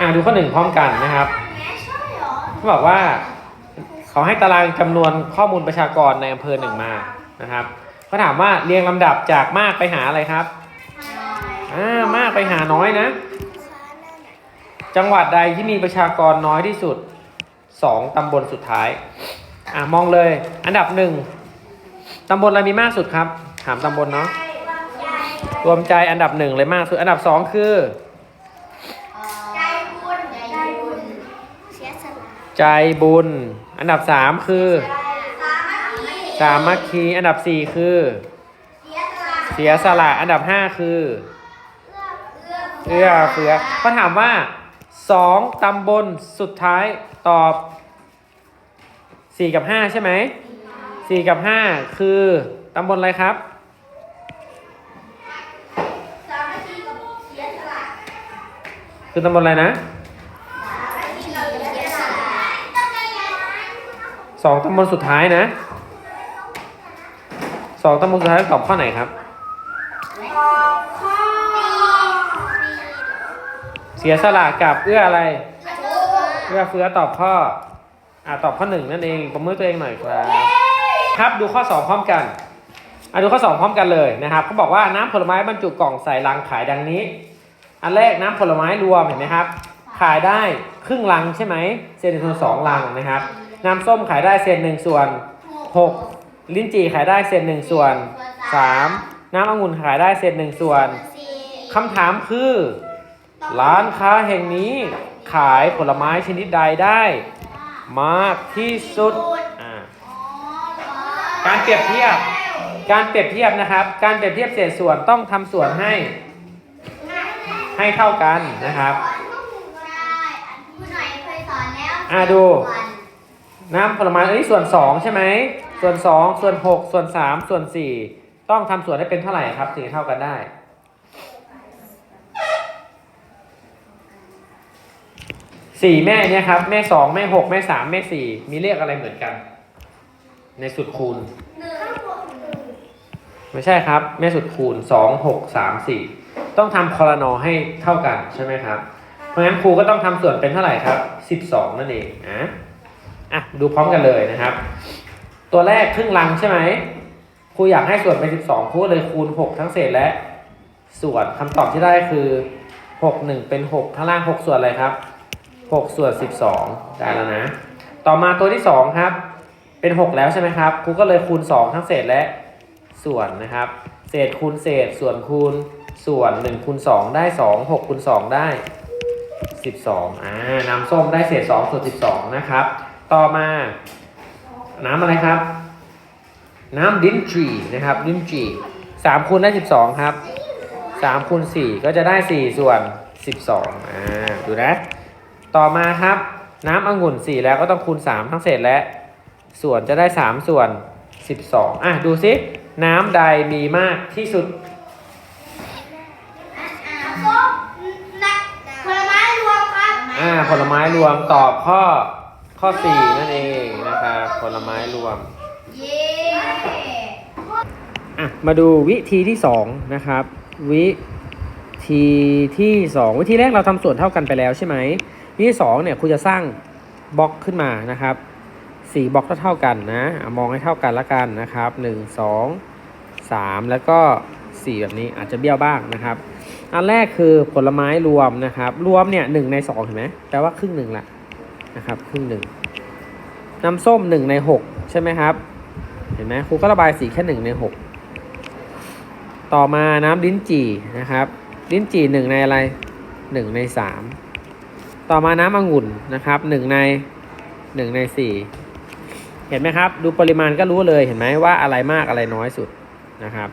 อ่าดูข้อหนึ่งพร้อมกันนะครับเขาบอกว่าเขาให้ตารางจำนวนข้อมูลประชากรในอำเภอหนึ่งมานะครับเขาถามว่าเรียงลำดับจากมากไปหาอะไรครับอ่ามากไปหาน้อยนะ จังหวัดใดที่มีประชากรน้อยที่สุด สองตำบลสุดท้าย อ่ามองเลย อันดับหนึ่งตำบลอะไรมีมากสุดครับ ถามตำบลเนาะรวมใจอันดับหนึ่งเลยมากสุด อันดับสองคือใจบุญใจบุญเสียสละใจบุญ อันดับสามคือสามัคคีสามัคคีอันดับสี่คือเสียสละเสียสละอันดับห้าคือเอื้อเอื้อเฟื้อเขาถามว่า สองตำบลสุดท้ายตอบสี่กับห้าใช่ไหมสี่กับห้าคือตำบลอะไรครับคือตำบลอะไรนะสามัคคีกับเสียสละสองตำบลสุดท้ายนะสองตำบลสุดท้ายตอบข้อไหนครับ เสียสละกับเอื้ออะไรถูกเอื้อเฟื้อตอบข้ออ่าตอบข้อหนึ่งนั่นเองประมือตัวเองหน่อยครับ ครับดูข้อสองพร้อมกันอะดูข้อสองพร้อมกันเลยนะครับเขาบอกว่าน้ำผลไม้บรรจุกล่องใส่ลังขายดังนี้ อันแรกน้ำผลไม้รวมเห็นไหมครับ ขายได้ครึ่งลังใช่ไหมเศษหนึ่งส่วนสองลังนะครับน้ำส้มขายได้เศษหนึ่งส่วนหกลิ้นจี่ขายได้เศษหนึ่งส่วนสามน้ำองุ่นขายได้เศษหนึ่งส่วนสี่คำถามคือ ร้านค้าแห่งนี้ขายผลไม้ชนิดใดได้ มากที่สุดอ่าอ๋อการเปรียบเทียบ การเปรียบเทียบนะครับ การเปรียบเทียบเศษส่วนต้องทำส่วนให้ ให้เท่ากันนะครับสอนพวกหนูก็ได้อันผู้หน่อยเคยสอนแล้วอะดูน้ำผลไม้อันนี้ส่วน2ใช่ไหม ส่วน2ส่วน6ส่วน3ส่วน4ต้องทำส่วนให้เป็นเท่าไหร่ครับถึงจะเท่ากันได้ สี่แม่เนี่ยครับ แม่สองแม่หกแม่สามแม่สี่มีเลขอะไรเหมือนกัน ในสุดคูณหนึ่งบวกหนึ่งไม่ใช่ครับ แม่สุดคูณสองหกสามสี่ต้องทำคอรนอให้เท่ากันใช่ไหมครับ เพราะงั้นครูก็ต้องทำส่วนเป็นเท่าไหร่ครับสิบสองนั่นเองนะอะดูพร้อมกันเลยนะครับ ตัวแรกครึ่งลังใช่ไหมครูอยากให้ส่วนเป็นสิบสองครูก็เลยคูณหกทั้งเศษและ ส่วนคำตอบที่ได้คือหกหนึ่งเป็นหกข้างล่างหกส่วนอะไรครับ หกส่วนสิบสองได้แล้วนะ ต่อมาตัวที่สองครับ เป็นหกแล้วใช่ไหมครับครูก็เลยคูณสองทั้งเศษและส่วนนะครับ เศษคูณเศษส่วนคูณส่วน1คูณ2ได้ 2 6คูณ2 ได้ 12อ่าน้ำส้มได้เศษ 2 ส่วน 12 นะครับ ต่อมา น้ำอะไรครับ น้ำดินจีนะครับดินจี3คูณได้ 12 ครับ3คูณ4ก็จะได้ 4 ส่วน 12อ่าดูนะ ต่อมาครับ น้ำองุ่น 4 แล้วก็ต้องคูณ 3 ทั้งเศษและ ส่วนจะได้ 3 ส่วน 12 อะ ดูซิน้ำใดมีมากที่สุดอะอะส้มนักผลไม้รวมครับอ่า ผลไม้รวมตอบข้อข้อ 4 นั่นเองนะครับผลไม้รวม เย้อะ มาดูวิธีที่ 2 นะครับ วิธีที่ 2 วิธีแรกเราทำส่วนเท่ากันไปแล้วใช่ไหม วิธีที่2เนี่ยครูจะสร้างบล็อกขึ้นมานะครับสี่บล็อกเท่ากันนะมองให้เท่ากันละกันนะครับ1 2 3แล้วก็4แบบนี้อาจจะเบี้ยวบ้างนะครับ อันแรกคือผลไม้รวมนะครับ รวมเนี่ยหใน2เห็นไหมแปลว่าครึ่งหนึ่งละนะครับครึ่งหนึ่งน้ำส้ม1ใน6ใช่ไหมครับ เห็นไหมครูก็ระบายสีแค่1ใน6ต่อมาน้ำลิ้นจี่นะครับ ลิ้นจี่1ในอะไร1ใน3 ต่อมาน้ำองุ่นนะครับ1ใน1ใน4เห็นไหมครับ ดูปริมาณก็รู้เลยเห็นไหมว่าอะไรมากอะไรน้อยสุดนะครับ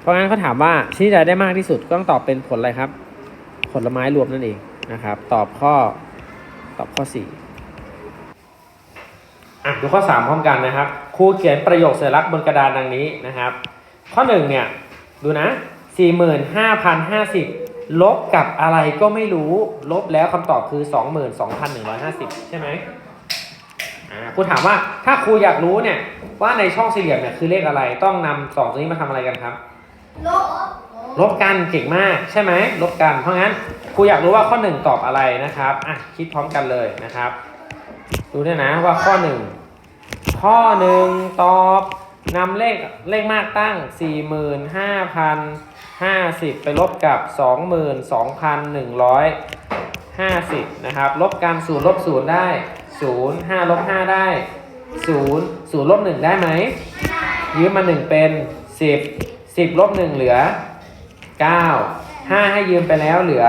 เพราะงั้นเขาถามว่าชนิดใดได้มากที่สุดก็ต้องตอบเป็นผลอะไรครับ ผลไม้รวมนั่นเองนะครับ ตอบข้อตอบข้อ4อะดูข้อ3พร้อมกันนะครับครูเขียนประโยคสัญลักษณ์บนกระดานดังนี้นะครับ ข้อ1เนี่ยดูนะ 45,050 ลบกับอะไรก็ไม่รู้ ลบแล้วคำตอบคือ 22,150 ใช่ไหมอ่าครูถามว่าถ้าครูอยากรู้เนี่ย ว่าในช่องสี่เหลี่ยมเนี่ยคือเลขอะไรต้องนำสองตัวนี้มาทำอะไรกันครับ ลบ ลบกันเก่งมากใช่ไหมลบกันเพราะงั้นครูอยากรู้ว่าข้อหนึ่งตอบอะไรนะครับอะคิดพร้อมกันเลยนะครับ ดูเนี่ยนะว่าข้อหนึ่งข้อหนึ่งตอบนำเลขเลขมากตั้ง 50 ไปลบกับ 22,150 นะครับ ลบกัน0ลบ0ได้ 0 5ลบ5ได้ 0 0ลบ1ได้ไหม ยืมมา 1 เป็น 10 10ลบ1เหลือ 9 5 ให้ยืมไปแล้วเหลือ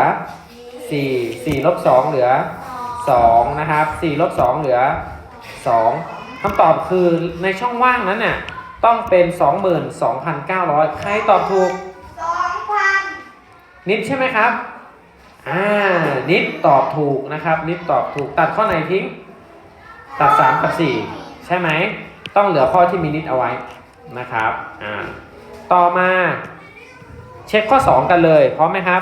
4 4ลบ2เหลือ 2 นะครับ4ลบ2เหลือ 2คำตอบคือในช่องว่างนั้นน่ะต้องเป็น 22,900 ใครตอบถูก นิดใช่ไหมครับ อ่า นิดตอบถูกนะครับ นิดตอบถูก ตัดข้อไหนทิ้ง ตัด3กับ4ใช่ไหม ต้องเหลือข้อที่มีนิดเอาไว้นะครับ อ่า ต่อมา เช็คข้อ 2 กันเลยพร้อมไหมครับ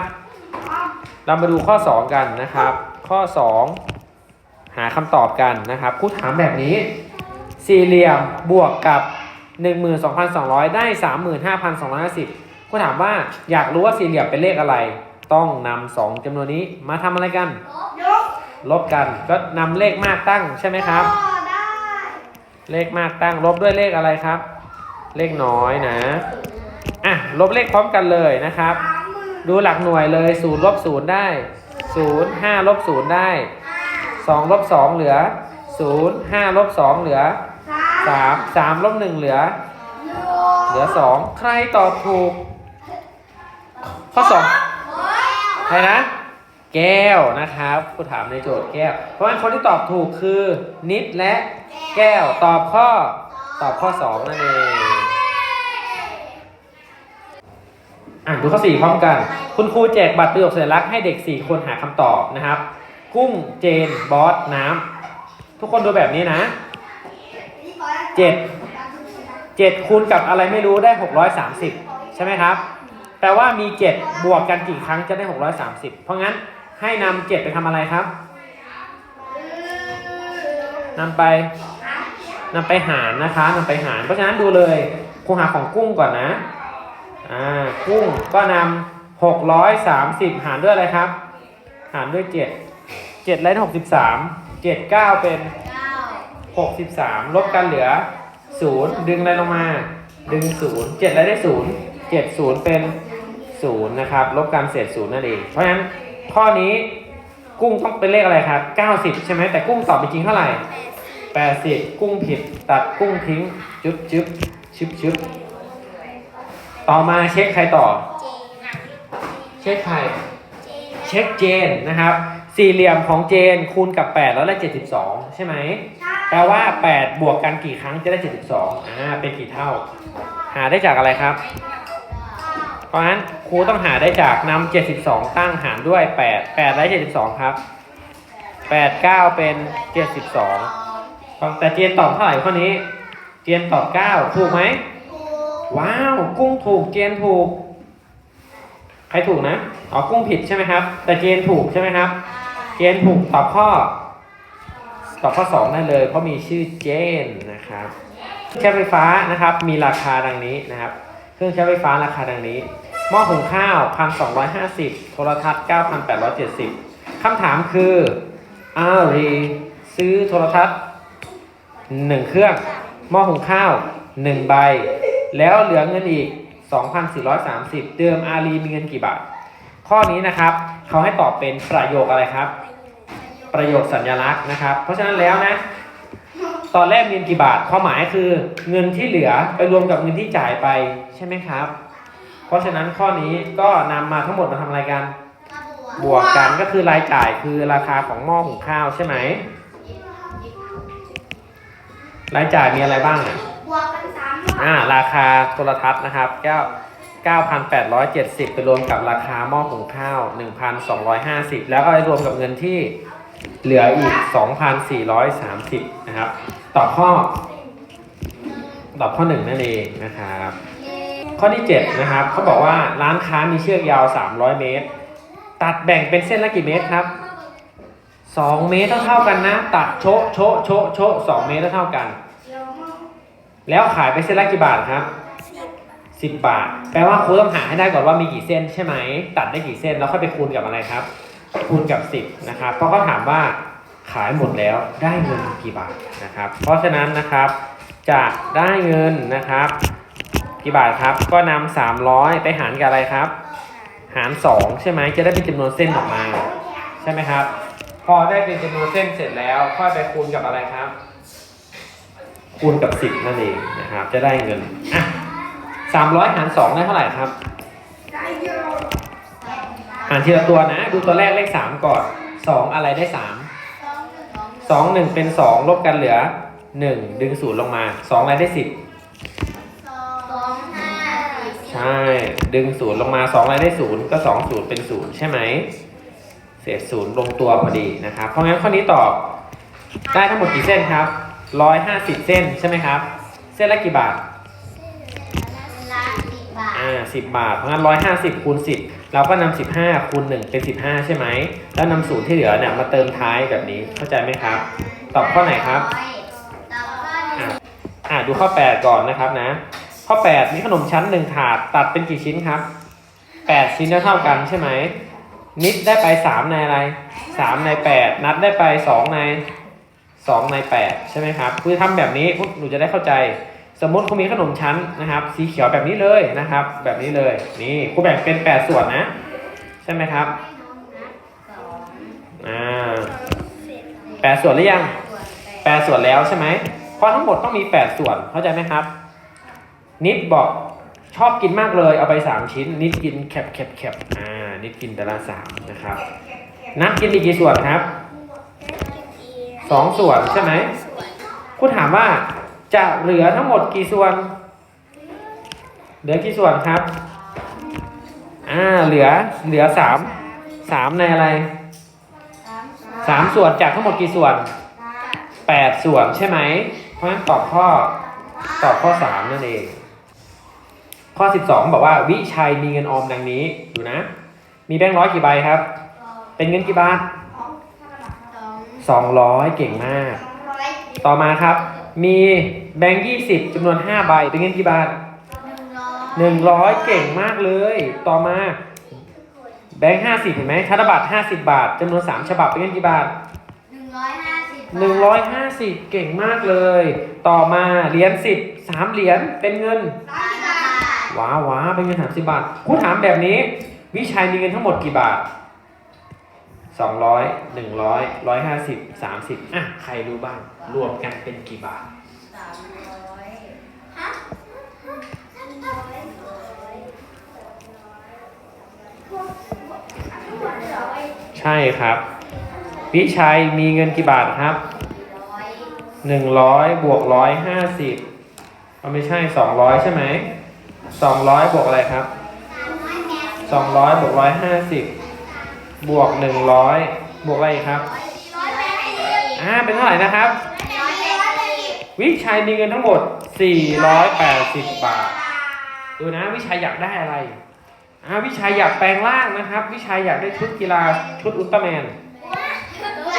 เรามาดูข้อ 2 กันนะครับ ข้อ 2 หาคำตอบกันนะครับครูถามแบบนี้ สี่เหลี่ยมบวกกับ 12,200 ได้ 35,250 ครูถามว่าอยากรู้ว่าสี่เหลี่ยมเป็นเลขอะไร ต้องนำสองจำนวนนี้มาทำอะไรกัน ยกลบกันก็นำเลขมากตั้งใช่ไหมครับ ก็ได้เลขมากตั้งลบด้วยเลขอะไรครับ เลขน้อยนะอะลบเลขพร้อมกันเลยนะครับ สามหมื่นดูหลักหน่วยเลย0ลบ0ได้0 5ลบ0ได้ห้า2ลบ2เหลือ0 5ลบ2เหลือสาม3 3ลบ1เหลือหนึ่งเหลือ2ใครตอบถูก ข้อ2ใครนะ แก้วนะครับผู้ถามในโจทย์แก้ว เพราะฉะนั้นคนที่ตอบถูกคือ นิดและแก้วตอบข้อตอบข้อ2นั่นเองอะดูข้อ4พร้อมกัน คุณครูแจกบัตรประโยคสัญลักษณ์ให้เด็ก4คนหาคำตอบนะครับ กุ้งเจนบอสน้ำทุกคนดูแบบนี้นะเจ็ด7คูณกับอะไรไม่รู้ได้630ใช่ไหมครับ แปลว่ามี 7 บวกกันกี่ครั้งจะได้ 630 เพราะงั้นให้นำ7ไปทำอะไรครับนำไปนำไปหารนะคะนำไปหาร เพราะฉะนั้นดูเลยครูหาของกุ้งก่อนนะอ่ากุ้งก็นำ630 หารด้วยอะไรครับ หารด้วย 7 7ได้63 7 9 เป็นเก้า63 ลบกันเหลือ 0 ดึงอะไรลงมา ดึง 0 7 แล้วได้ 0 7 0 เป็น 0 นะครับ ลบกันเศษ0นั่นเอง เพราะฉะนั้นข้อนี้กุ้งต้องเป็นเลขอะไรครับ 90 ใช่ไหมแต่กุ้งตอบเป็นจริงเท่าไหร่ 80 กุ้งผิด ตัดกุ้งทิ้งจึ๊บจึ๊บชึบชึบต่อมาเช็คใครต่อ เช็คใคร เช็คเจนนะครับสี่เหลี่ยมของเจนคูณกับ 8 แล้วได้ 72 ใช่ไหมแปลว่า 8 บวกกันกี่ครั้งจะได้ 72อ่าเป็นกี่เท่า หาได้จากอะไรครับ เพราะฉะนั้นครูต้องหาได้จากนำ72ตั้งหารด้วย8 8ได้72ครับ8 9เป็น72แต่เจนตอบเท่าไหร่ข้อนี้เจนตอบ9ถูกไหมว้าว กุ้งถูกเจนถูก ใครถูกนะอ๋อกุ้งผิดใช่ไหมครับ แต่เจนถูกใช่ไหมครับ เจนถูกตอบข้อตอบข้อ2ได้เลยเพราะมีชื่อเจนนะครับเครื่องใช้ไฟฟ้านะครับมีราคาดังนี้นะครับเครื่องใช้ไฟฟ้าราคาดังนี้ หม้อหุงข้าว 1,250 โทรทัศน์ 9,870 คำถามคืออารีซื้อโทรทัศน์ 1 เครื่อง หม้อหุงข้าว 1 ใบ แล้วเหลือเงินอีก 2,430 เดิมอารีมีเงินกี่บาท ข้อนี้นะครับ เขาให้ตอบเป็นประโยคอะไรครับ ประโยคสัญลักษณ์นะครับ เพราะฉะนั้นแล้วนะ ตอนแรกเงินกี่บาทความหมายคือเงินที่เหลือไปรวมกับเงินที่จ่ายไปใช่ไหมครับ เพราะฉะนั้นข้อนี้ก็นำมาทั้งหมดมาทำอะไรกันบวกกันก็คือรายจ่ายคือราคาของหม้อหุงข้าวใช่ไหมรายจ่ายมีอะไรบ้างอะบวกกันสามรอบอ่าราคาโทรทัศน์นะครับ9 9,870 ไปรวมกับราคาหม้อหุงข้าว 1,250 แล้วก็ไปรวมกับเงินที่เหลืออีก 2,430 นะครับ ตอบข้อ ตอบข้อหนึ่งนั่นเองนะครับ ข้อที่7นะครับเขาบอกว่าร้านค้ามีเชือกยาว 300 เมตร ตัดแบ่งเป็นเส้นละกี่เมตรครับสองเมตรเท่าๆกันนะ ตัดโชะโชะโชะโชะสองเมตรเท่าๆกัน แล้วขายไปเส้นละกี่บาทครับสิบบาท แปลว่าครูต้องหาให้ได้ก่อนว่ามีกี่เส้นใช่ไหม ตัดได้กี่เส้น แล้วค่อยไปคูณกับอะไรครับ คูณกับสิบนะครับ เพราะเขาถามว่า ขายหมดแล้วได้เงินกี่บาทนะครับ เพราะฉะนั้นนะครับจะได้เงินนะครับกี่บาทครับก็นำสามร้อยไปหารกับอะไรครับ หารสองใช่ไหมจะได้เป็นจำนวนเส้นออกมา ใช่ไหมครับ พอได้เป็นจำนวนเส้นเสร็จแล้วค่อยไปคูณกับอะไรครับ คูณกับสิบนั่นเองนะครับ จะได้เงินอะสามร้อยหารสองได้เท่าไหร่ครับหารทีละตัวนะ ดูตัวแรกเลขสามก่อนสองอะไรได้สาม สองหนึ่งเป็นสองลบกันเหลือหนึ่งดึงศูนย์ลงมาสองอะไรได้สิบสองห้าสี่สิบใช่ ดึงศูนย์ลงมาสองอะไรได้ศูนย์ก็สองศูนย์เป็นศูนย์ใช่ไหมเศษศูนย์ลงตัวพอดีนะครับ เพราะงั้นข้อนี้ตอบได้ทั้งหมดกี่เส้นครับร้อยห้าสิบเส้นใช่ไหมครับ เส้นละกี่บาท ละสิบบาท อ่าสิบบาท เพราะงั้นร้อยห้าสิบคูณสิบ เราก็นำสิบห้าคูณหนึ่งเป็นสิบห้าใช่ไหม แล้วนำศูนย์ที่เหลือเนี่ยมาเติมท้ายแบบนี้ เข้าใจไหมครับ ตอบข้อไหนครับอ่าดูข้อ 8 ก่อนนะครับนะ ข้อ 8 มีขนมชั้น 1 ถาด ตัดเป็นกี่ชิ้นครับ 8 ชิ้นเท่ากันใช่ไหม นิดได้ไป 3 ในอะไร 3 ใน 8 นัดได้ไป 2 ใน 2 ใน 8 ใช่ไหมครับ คือทำแบบนี้หนูจะได้เข้าใจ สมมติคุณมีขนมชั้นนะครับ สีเขียวแบบนี้เลยนะครับ แบบนี้เลย นี่ครูแบ่งเป็น 8 ส่วนนะ ใช่ไหมครับอ่าแปดส่วนหรือยังแปดส่วนแล้วใช่ไหมเพราะทั้งหมดต้องมีแปดส่วนเข้าใจไหมครับ นิดบอกชอบกินมากเลยเอาไปสามชิ้น นิดกินแคบแคบแคบอ่านิดกินแต่ละสามนะครับนัดกินอีกกี่ส่วนครับสองส่วนใช่ไหมคุณถามว่า จะเหลือทั้งหมดกี่ส่วน เหลือกี่ส่วนครับ อ่า เหลือ เหลือสาม สามในอะไร สามสามส่วนจากทั้งหมดกี่ส่วนห้าแปดส่วนใช่ไหม เพราะฉะนั้นตอบข้อ ตอบข้อสามนั่นเอง ข้อสิบสองบอกว่า วิชัยมีเงินออมดังนี้ดูนะ มีแบงค์ร้อยกี่ใบครับ เป็นเงินกี่บาทสองสองร้อยเก่งมากร้อยต่อมาครับ มีแบงค์ยี่สิบจำนวนห้าใบเป็นเงินกี่บาทหนึ่งร้อยหนึ่งร้อยเก่งมากเลย ต่อมา แบงค์ห้าสิบเห็นไหมธนบัตรห้าสิบบาทจำนวนสามฉบับเป็นเงินกี่บาทหนึ่งร้อยห้าสิบหนึ่งร้อยห้าสิบเก่งมากเลย ต่อมาเหรียญสิบสามเหรียญเป็นเงินร้อยบาทว้าวว้าเป็นเงินสามสิบบาทครูถามแบบนี้ วิชัยมีเงินทั้งหมดกี่บาทสองร้อยหนึ่งร้อยร้อยห้าสิบสามสิบอะใครรู้บ้าง รวมกันเป็นกี่บาท สามร้อยฮะสามร้อยร้อยใช่ครับ วิชัยมีเงินกี่บาทครับร้อยหนึ่งร้อยบวกร้อยห้าสิบเอาไม่ใช่สองร้อยใช่ไหมสองร้อยบวกอะไรครับสามร้อยแปดสิบสองร้อยบวกร้อยห้าสิบบวกหนึ่งร้อยบวกอะไรอีกครับร้อยแปดสิบอ่า เป็นเท่าไหร่นะครับร้อยแปดสิบ วิชัยมีเงินทั้งหมด 480 บาท ดูนะวิชัยอยากได้อะไรอ่าวิชัยอยากแปลงร่างนะครับ วิชัยอยากได้ชุดกีฬาชุดอุลตร้าแมนห้าร้อ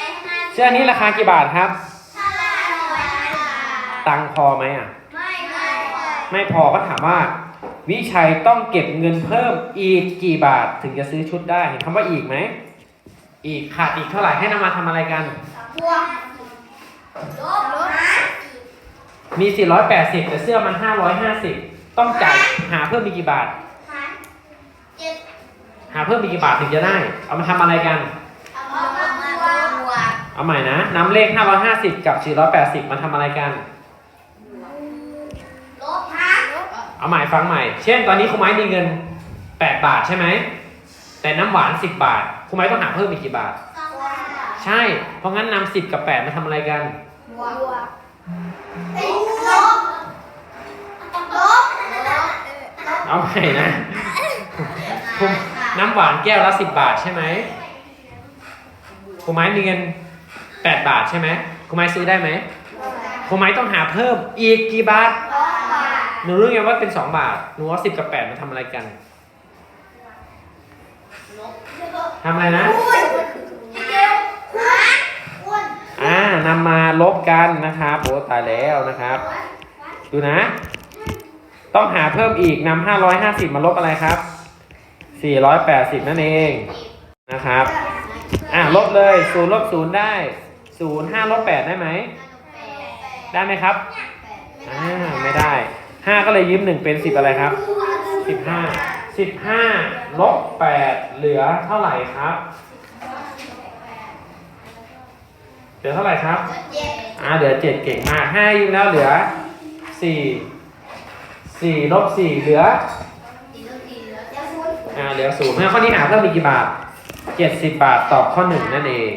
ยห้าสิบเสื้อนี้ราคากี่บาทครับห้าร้อยห้าสิบตังค์พอไหมอะไม่ไม่ไม่พอก็ถามว่า วิชัยต้องเก็บเงินเพิ่มอีกกี่บาทถึงจะซื้อชุดได้เห็นคำว่าอีกไหม อีกขาดอีกเท่าไหร่ให้นำมาทำอะไรกันบวก ลบลบมี 480 แต่เสื้อมัน 550 ต้องจ่ายหาเพิ่มมีกกี่บาท หารเจ็ดหาเพิ่มมีกกี่บาทถึงจะได้ เอามาทำอะไรกัน เอามาบวกบวกเอาใหม่นะนำเลข 550 กับ 480 มาทำอะไรกัน ลบหารลบเอาใหม่ฟังใหม่ เช่น ตอนนี้ครูไม้มีเงิน 8 บาทใช่ไหม แต่น้ำหวาน 10 บาทครูไม้ต้องหาเพิ่มอีกกี่บาท ใช่ เพราะงั้นนำ10กับ8มาทำอะไรกัน บวกบวกเอ้ยลบลบเอาใหม่นะน้ำหวานแก้วละ10บบาทใช่ไหมครูไม้มีเงิน8บาทใช่ไหมครูไม้ซื้อได้ไหมครูไม้ต้องหาเพิ่มอีกกี่บาทหนูรู้ไงว่าเป็น2บาทหนูเอา10กับ8มาทำอะไรกันทำอะไรนะ อ้วนเร็วอ้วน อ่านำมาลบกันนะครับโอ้ตายแล้วนะครับ ดูนะ ต้องหาเพิ่มอีกนำห้าร้อยห้าสิบมาลบอะไรครับสี่ร้อยแปดสิบนั่นเองนะครับ อะลบเลยศูนย์ลบศูนย์ได้ศูนย์ห้าลบแปดได้ไหม ได้ไหมครับ อ่าไม่ได้ห้าก็เลยยืมหนึ่งเป็นสิบอะไรครับสิบห้าสิบห้าลบแปดเหลือเท่าไหร่ครับ เหลือเท่าไหร่ครับ อ่าเหลือเจ็ดเก่งมากห้ายืมแล้วเหลือสี่สี่ลบสี่เหลืออ่าเหลือศูนย์เพราะฉะนั้นข้อนี้หาเพิ่มอีกกี่บาทเจ็ดสิบบาทตอบข้อหนึ่งนั่นเอง